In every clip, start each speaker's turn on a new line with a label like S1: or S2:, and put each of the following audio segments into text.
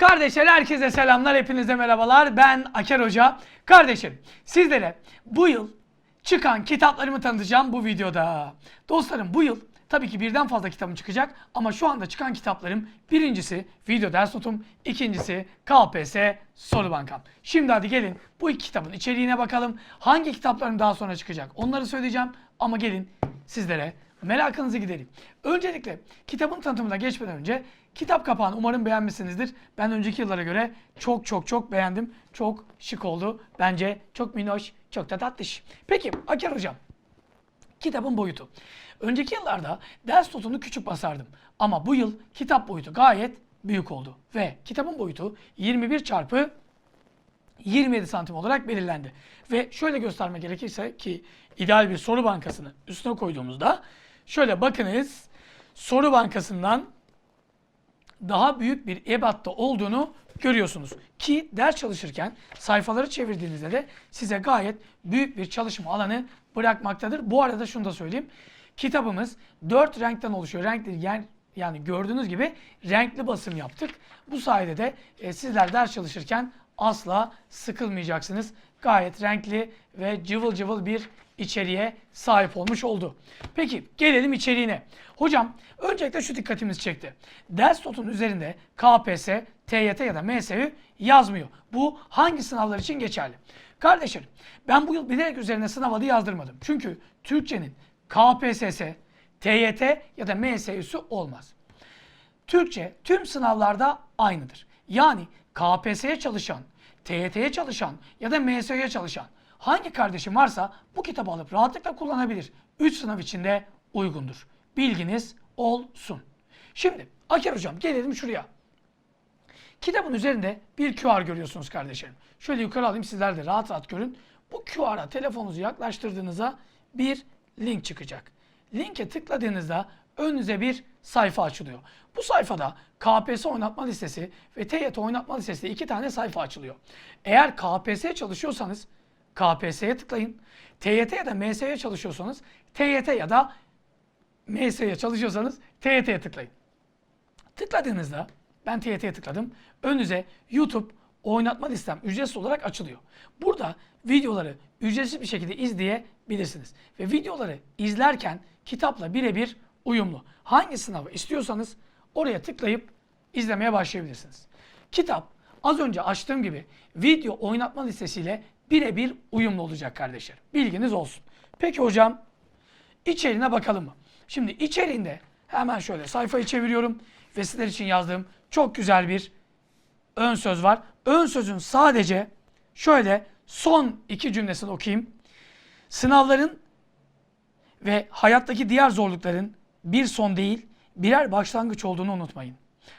S1: Kardeşler herkese selamlar, hepinize merhabalar. Ben Aker Hoca. Kardeşim, sizlere bu yıl çıkan kitaplarımı tanıtacağım bu videoda. Dostlarım bu yıl tabii ki birden fazla kitabım çıkacak ama şu anda çıkan kitaplarım birincisi video ders notum, ikincisi KPSS soru bankam. Şimdi hadi gelin bu iki kitabın içeriğine bakalım. Hangi kitaplarım daha sonra çıkacak onları söyleyeceğim ama gelin sizlere merakınızı giderim. Öncelikle kitabın tanıtımına geçmeden önce kitap kapağını umarım beğenmişsinizdir. Ben önceki yıllara göre çok çok çok beğendim. Çok şık oldu. Bence çok minnoş, çok da tatlış. Peki Aker Hocam, kitabın boyutu. Önceki yıllarda ders notunu küçük basardım. Ama bu yıl kitap boyutu gayet büyük oldu. Ve kitabın boyutu 21 çarpı 27 santim olarak belirlendi. Ve şöyle gösterme gerekirse ki ideal bir soru bankasını üstüne koyduğumuzda şöyle bakınız soru bankasından daha büyük bir ebatta olduğunu görüyorsunuz. Ki ders çalışırken sayfaları çevirdiğinizde de size gayet büyük bir çalışma alanı bırakmaktadır. Bu arada şunu da söyleyeyim. Kitabımız 4 renkten oluşuyor. Renkli yani, yani gördüğünüz gibi renkli basım yaptık. Bu sayede de e, sizler ders çalışırken asla sıkılmayacaksınız. Gayet renkli ve cıvıl cıvıl bir içeriğe sahip olmuş oldu. Peki gelelim içeriğine. Hocam öncelikle şu dikkatimizi çekti. Ders notunun üzerinde KPSS, TYT ya da MSÜ yazmıyor. Bu hangi sınavlar için geçerli? Kardeşlerim ben bu yıl bilerek üzerine sınav adı yazdırmadım. Çünkü Türkçenin KPSS, TYT ya da MSÜ'sü olmaz. Türkçe tüm sınavlarda aynıdır. Yani KPSS'ye çalışan, TYT'ye çalışan ya da MSÜ'ye çalışan hangi kardeşim varsa bu kitabı alıp rahatlıkla kullanabilir. 3 sınav içinde uygundur. Bilginiz olsun. Şimdi Aker hocam gelelim şuraya. Kitabın üzerinde bir QR görüyorsunuz kardeşlerim. Şöyle yukarı alayım sizler de rahat rahat görün. Bu QR'a telefonunuzu yaklaştırdığınızda bir link çıkacak. Linke tıkladığınızda önünüze bir sayfa açılıyor. Bu sayfada KPSS oynatma listesi ve TYT oynatma listesi iki tane sayfa açılıyor. Eğer KPSS çalışıyorsanız KPSS'ye tıklayın. TYT ya da MS'ye çalışıyorsanız TYT ya da MS'ye çalışıyorsanız TYT'ye tıklayın. Tıkladığınızda ben TYT'ye tıkladım. Önünüze YouTube oynatma listem ücretsiz olarak açılıyor. Burada videoları ücretsiz bir şekilde izleyebilirsiniz. Ve videoları izlerken kitapla birebir uyumlu. Hangi sınavı istiyorsanız oraya tıklayıp izlemeye başlayabilirsiniz. Kitap az önce açtığım gibi video oynatma listesiyle birebir uyumlu olacak kardeşler. Bilginiz olsun. Peki hocam içeriğine bakalım mı? Şimdi içeriğinde hemen şöyle sayfayı çeviriyorum ve sizler için yazdığım çok güzel bir ön söz var. Ön sözün sadece şöyle son iki cümlesini okuyayım. Sınavların ve hayattaki diğer zorlukların bir son değil, birer başlangıç olduğunu unutmayın.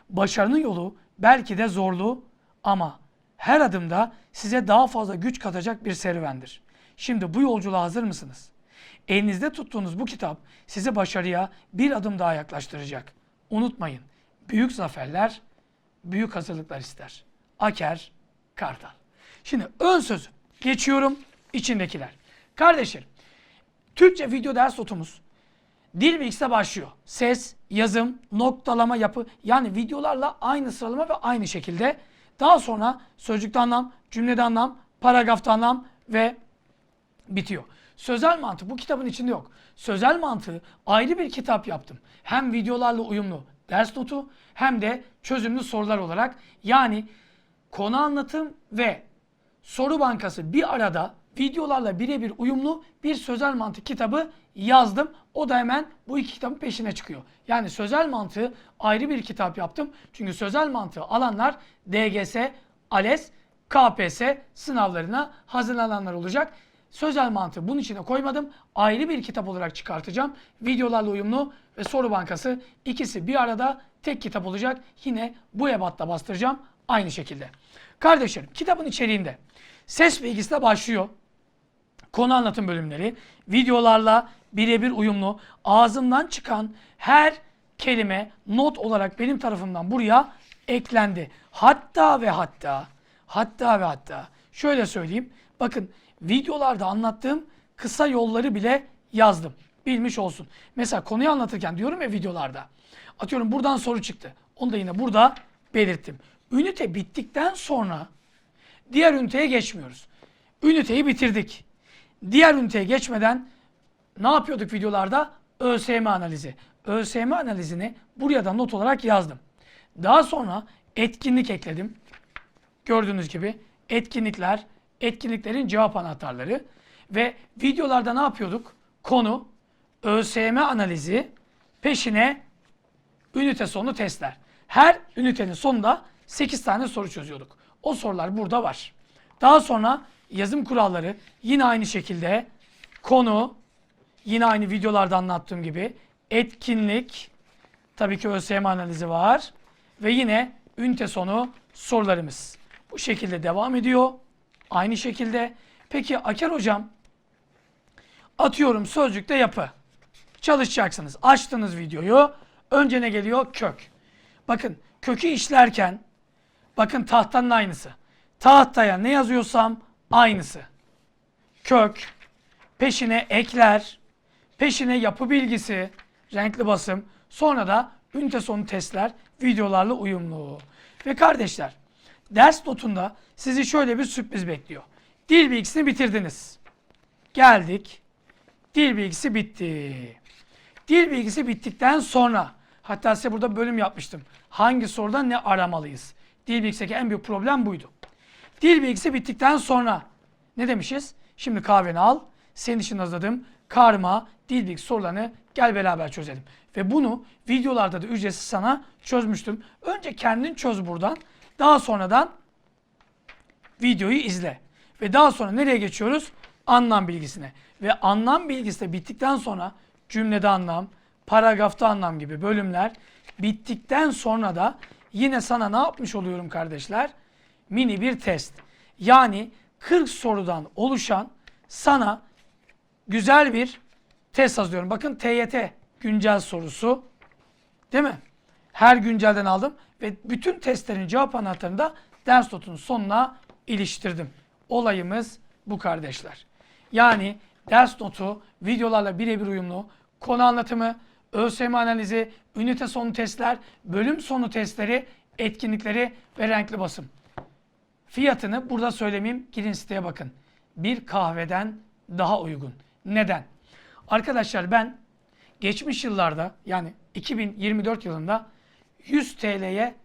S1: Başarının yolu belki de zorlu ama her adımda size daha fazla güç katacak bir serüvendir. Şimdi bu yolculuğa hazır mısınız? Elinizde tuttuğunuz bu kitap sizi başarıya bir adım daha yaklaştıracak. Unutmayın, büyük zaferler büyük hazırlıklar ister. Aker Kartal. Şimdi ön sözü geçiyorum içindekiler. Kardeşlerim, Türkçe video ders notumuz Dil bilgisi başlıyor. Ses, yazım, noktalama yapı yani videolarla aynı sıralama ve aynı şekilde. Daha sonra sözcükte anlam, cümlede anlam, paragrafta anlam ve bitiyor. Sözel mantık bu kitabın içinde yok. Sözel mantığı ayrı bir kitap yaptım. Hem videolarla uyumlu ders notu hem de çözümlü sorular olarak yani konu anlatım ve soru bankası bir arada videolarla birebir uyumlu bir sözel mantık kitabı yazdım. O da hemen bu iki kitabın peşine çıkıyor. Yani sözel mantığı ayrı bir kitap yaptım. Çünkü sözel mantığı alanlar DGS, ALES, KPSS sınavlarına hazırlananlar olacak. Sözel mantığı bunun içine koymadım. Ayrı bir kitap olarak çıkartacağım. Videolarla uyumlu ve soru bankası ikisi bir arada tek kitap olacak. Yine bu ebatta bastıracağım aynı şekilde. Kardeşlerim kitabın içeriğinde ses bilgisiyle başlıyor. Konu anlatım bölümleri videolarla birebir uyumlu. Ağzımdan çıkan her kelime not olarak benim tarafımdan buraya eklendi. Hatta ve hatta hatta ve hatta şöyle söyleyeyim. Bakın videolarda anlattığım kısa yolları bile yazdım. Bilmiş olsun. Mesela konuyu anlatırken diyorum ya videolarda. Atıyorum buradan soru çıktı. Onu da yine burada belirttim. ünite bittikten sonra diğer üniteye geçmiyoruz. Üniteyi bitirdik. Diğer üniteye geçmeden ne yapıyorduk videolarda? ÖSYM analizi. ÖSYM analizini buraya da not olarak yazdım. Daha sonra etkinlik ekledim. Gördüğünüz gibi etkinlikler, etkinliklerin cevap anahtarları ve videolarda ne yapıyorduk? Konu, ÖSYM analizi, peşine ünite sonu testler. Her ünitenin sonunda 8 tane soru çözüyorduk. O sorular burada var. Daha sonra yazım kuralları yine aynı şekilde konu, yine aynı videolarda anlattığım gibi etkinlik, tabii ki ÖSYM analizi var ve yine ünite sonu sorularımız. Bu şekilde devam ediyor. Aynı şekilde. Peki Aker hocam atıyorum sözlükte yapı. Çalışacaksınız. Açtınız videoyu. Önce ne geliyor? Kök. Bakın kökü işlerken bakın tahtanın aynısı. Tahtaya ne yazıyorsam aynısı. Kök, peşine ekler, peşine yapı bilgisi, renkli basım, sonra da ünite sonu testler videolarla uyumlu. Ve kardeşler, ders notunda sizi şöyle bir sürpriz bekliyor. Dil bilgisini bitirdiniz. Geldik. Dil bilgisi bitti. Dil bilgisi bittikten sonra hatta size burada bölüm yapmıştım. Hangi soruda ne aramalıyız? Dil bilgisindeki en büyük problem buydu. Dil bilgisi bittikten sonra ne demişiz? Şimdi kahveni al. Senin için hazırladığım karma, dil bilgisi sorularını gel beraber çözelim. Ve bunu videolarda da ücretsiz sana çözmüştüm. Önce kendin çöz buradan. Daha sonradan videoyu izle. Ve daha sonra nereye geçiyoruz? Anlam bilgisine. Ve anlam bilgisi de bittikten sonra cümlede anlam, paragrafta anlam gibi bölümler bittikten sonra da yine sana ne yapmış oluyorum kardeşler? Mini bir test. Yani 40 sorudan oluşan sana güzel bir test hazırlıyorum. Bakın TYT güncel sorusu. Değil mi? Her güncelden aldım ve bütün testlerin cevap anahtarını da ders notunun sonuna iliştirdim. Olayımız bu kardeşler. Yani ders notu videolarla birebir uyumlu, konu anlatımı, ÖSYM analizi, ünite sonu testler, bölüm sonu testleri, etkinlikleri ve renkli basım. Fiyatını burada söylemeyeyim. Girin siteye bakın. Bir kahveden daha uygun. Neden? Arkadaşlar ben geçmiş yıllarda yani 2024 yılında 100 TL'ye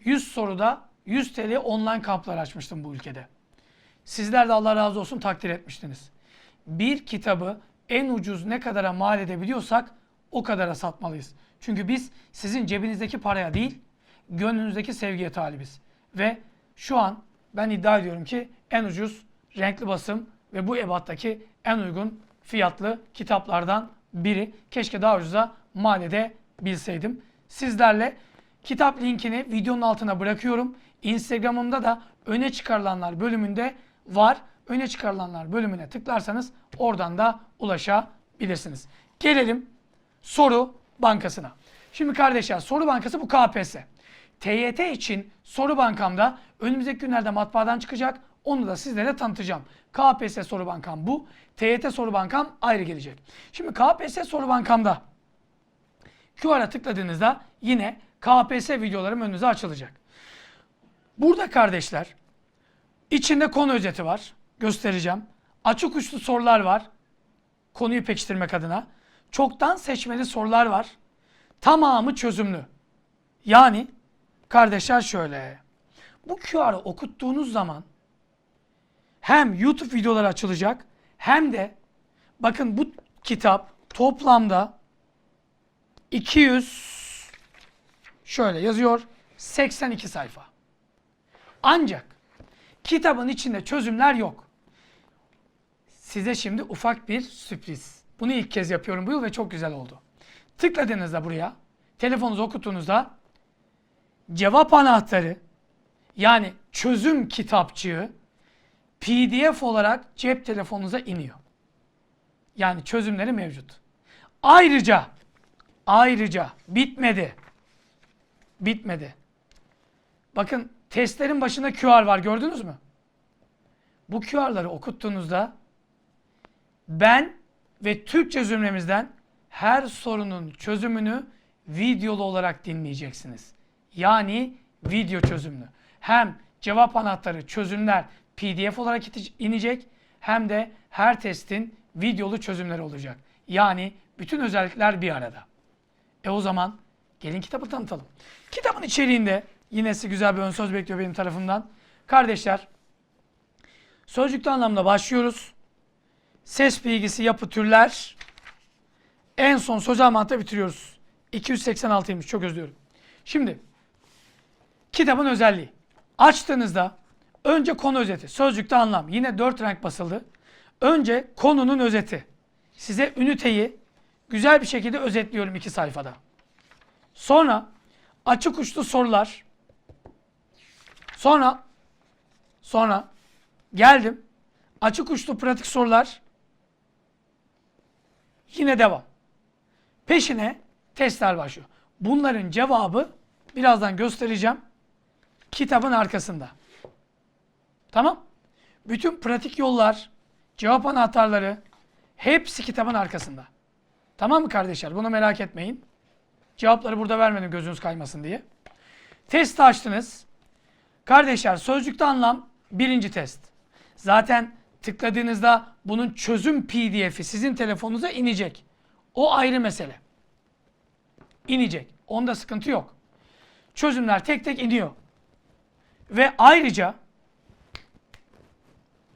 S1: 100 soruda 100 TL online kamplar açmıştım bu ülkede. Sizler de Allah razı olsun takdir etmiştiniz. Bir kitabı en ucuz ne kadara mal edebiliyorsak o kadara satmalıyız. Çünkü biz sizin cebinizdeki paraya değil, gönlünüzdeki sevgiye talibiz. Ve şu an ben iddia ediyorum ki en ucuz renkli basım ve bu ebattaki en uygun fiyatlı kitaplardan biri. Keşke daha ucuza mal edebilseydim. Sizlerle kitap linkini videonun altına bırakıyorum. Instagram'ımda da öne çıkarılanlar bölümünde var. Öne çıkarılanlar bölümüne tıklarsanız oradan da ulaşabilirsiniz. Gelelim soru bankasına. Şimdi kardeşler soru bankası bu KPSS. TYT için soru bankamda önümüzdeki günlerde matbaadan çıkacak. Onu da sizlere tanıtacağım. KPSS soru bankam bu. TYT soru bankam ayrı gelecek. Şimdi KPSS soru bankamda QR'a tıkladığınızda yine KPSS videolarım önünüze açılacak. Burada kardeşler içinde konu özeti var. Göstereceğim. Açık uçlu sorular var. Konuyu pekiştirmek adına. Çoktan seçmeli sorular var. Tamamı çözümlü. Yani kardeşler şöyle. Bu QR'ı okuttuğunuz zaman hem YouTube videoları açılacak hem de bakın bu kitap toplamda 200 şöyle yazıyor 82 sayfa. Ancak kitabın içinde çözümler yok. Size şimdi ufak bir sürpriz. Bunu ilk kez yapıyorum bu yıl ve çok güzel oldu. Tıkladığınızda buraya, telefonunuzu okuttuğunuzda cevap anahtarı yani çözüm kitapçığı PDF olarak cep telefonunuza iniyor. Yani çözümleri mevcut. Ayrıca ayrıca bitmedi. Bitmedi. Bakın testlerin başında QR var gördünüz mü? Bu QR'ları okuttuğunuzda ben ve Türkçe zümremizden her sorunun çözümünü videolu olarak dinleyeceksiniz. Yani video çözümlü. hem cevap anahtarı, çözümler PDF olarak inecek hem de her testin videolu çözümleri olacak. Yani bütün özellikler bir arada. E o zaman gelin kitabı tanıtalım. Kitabın içeriğinde yine size güzel bir ön söz bekliyor benim tarafımdan. Kardeşler, sözcükte anlamda başlıyoruz. Ses bilgisi, yapı, türler. En son sözel mantığı bitiriyoruz. 286'ymış çok özlüyorum. Şimdi kitabın özelliği. Açtığınızda önce konu özeti, sözcükte anlam. Yine 4 renk basıldı. Önce konunun özeti. Size üniteyi güzel bir şekilde özetliyorum iki sayfada. Sonra açık uçlu sorular. Sonra sonra geldim. Açık uçlu pratik sorular. Yine devam. Peşine testler başlıyor. Bunların cevabı birazdan göstereceğim. Kitabın arkasında. Tamam? Bütün pratik yollar, cevap anahtarları hepsi kitabın arkasında. Tamam mı kardeşler? Bunu merak etmeyin. Cevapları burada vermedim gözünüz kaymasın diye. Test açtınız. Kardeşler sözcükte anlam birinci test. Zaten tıkladığınızda bunun çözüm pdf'i sizin telefonunuza inecek. O ayrı mesele. İnecek. Onda sıkıntı yok. Çözümler tek tek iniyor. Ve ayrıca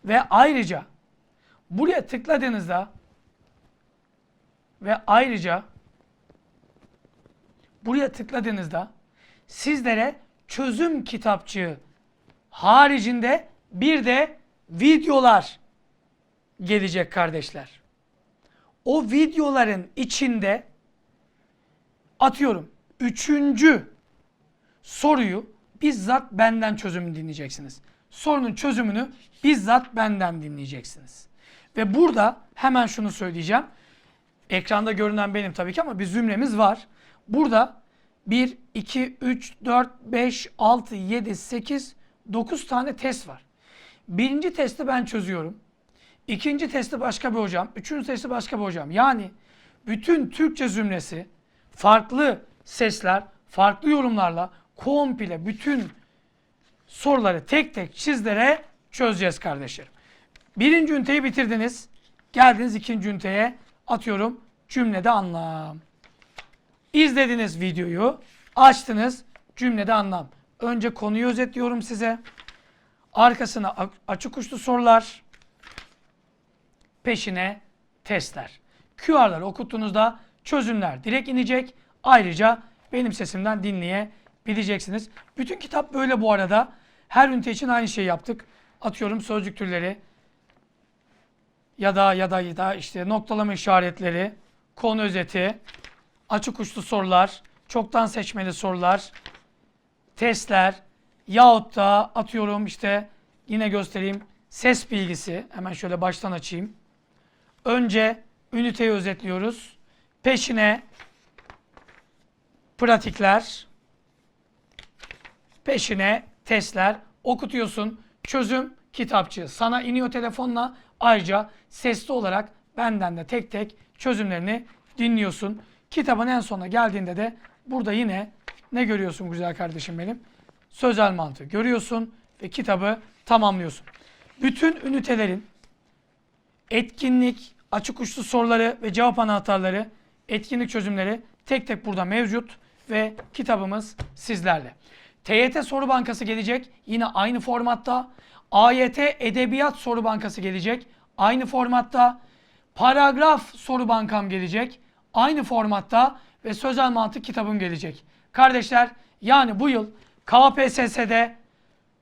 S1: ve ayrıca buraya tıkladığınızda ve ayrıca buraya tıkladığınızda sizlere çözüm kitapçığı haricinde bir de videolar gelecek kardeşler. O videoların içinde atıyorum üçüncü soruyu bizzat benden çözümünü dinleyeceksiniz. Sorunun çözümünü bizzat benden dinleyeceksiniz. Ve burada hemen şunu söyleyeceğim. Ekranda görünen benim tabii ki ama bir zümremiz var. Burada 1, 2, 3, 4, 5, 6, 7, 8, 9 tane test var. Birinci testi ben çözüyorum. İkinci testi başka bir hocam. Üçüncü testi başka bir hocam. Yani bütün Türkçe zümresi farklı sesler, farklı yorumlarla komple bütün soruları tek tek çizlere çözeceğiz kardeşlerim. Birinci üniteyi bitirdiniz. Geldiniz ikinci üniteye atıyorum cümlede anlam. İzlediniz videoyu, açtınız cümlede anlam. Önce konuyu özetliyorum size. Arkasına açık uçlu sorular. Peşine testler. QR'ları okuttuğunuzda çözümler direkt inecek. Ayrıca benim sesimden dinleyebileceksiniz. Bütün kitap böyle bu arada. Her ünite için aynı şeyi yaptık. Atıyorum sözcük türleri ya da ya da ya da işte noktalama işaretleri, konu özeti, açık uçlu sorular, çoktan seçmeli sorular, testler yahut da atıyorum işte yine göstereyim ses bilgisi. Hemen şöyle baştan açayım. Önce üniteyi özetliyoruz. Peşine pratikler, peşine testler okutuyorsun. Çözüm kitapçığı sana iniyor telefonla. Ayrıca sesli olarak benden de tek tek çözümlerini dinliyorsun. Kitabın en sonuna geldiğinde de burada yine ne görüyorsun güzel kardeşim benim? Sözel mantığı görüyorsun ve kitabı tamamlıyorsun. Bütün ünitelerin etkinlik, açık uçlu soruları ve cevap anahtarları, etkinlik çözümleri tek tek burada mevcut ve kitabımız sizlerle. TYT soru bankası gelecek yine aynı formatta. AYT edebiyat soru bankası gelecek aynı formatta. Paragraf soru bankam gelecek aynı formatta ve sözel mantık kitabım gelecek. Kardeşler yani bu yıl KPSS'de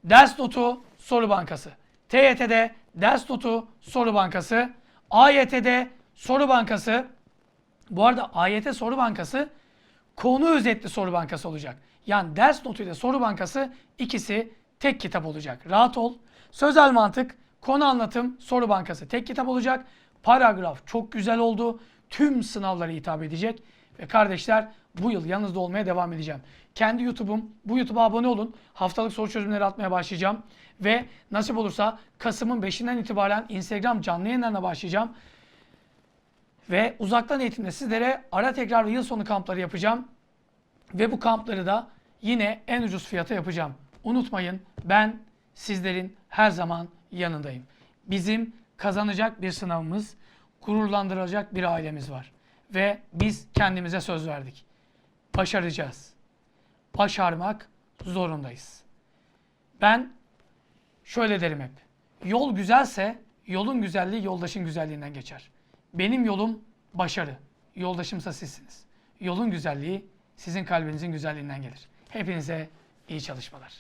S1: ders notu soru bankası. TYT'de ders notu soru bankası. AYT'de soru bankası. Bu arada AYT soru bankası konu özetli soru bankası olacak. Yani ders notuyla soru bankası ikisi tek kitap olacak. Rahat ol. Sözel mantık, konu anlatım, soru bankası tek kitap olacak. Paragraf çok güzel oldu. Tüm sınavlara hitap edecek. Ve kardeşler bu yıl yanınızda olmaya devam edeceğim. Kendi YouTube'um, bu YouTube'a abone olun. Haftalık soru çözümleri atmaya başlayacağım. Ve nasip olursa Kasım'ın 5'inden itibaren Instagram canlı yayınlarına başlayacağım. Ve uzaktan eğitimde sizlere ara tekrar ve yıl sonu kampları yapacağım. Ve bu kampları da yine en ucuz fiyata yapacağım. Unutmayın Ben sizlerin her zaman yanındayım. Bizim kazanacak bir sınavımız, gururlandıracak bir ailemiz var. Ve biz kendimize söz verdik. Başaracağız. Başarmak zorundayız. Ben şöyle derim hep. Yol güzelse yolun güzelliği yoldaşın güzelliğinden geçer. Benim yolum başarı. Yoldaşımsa sizsiniz. Yolun güzelliği sizin kalbinizin güzelliğinden gelir. Hepinize iyi çalışmalar.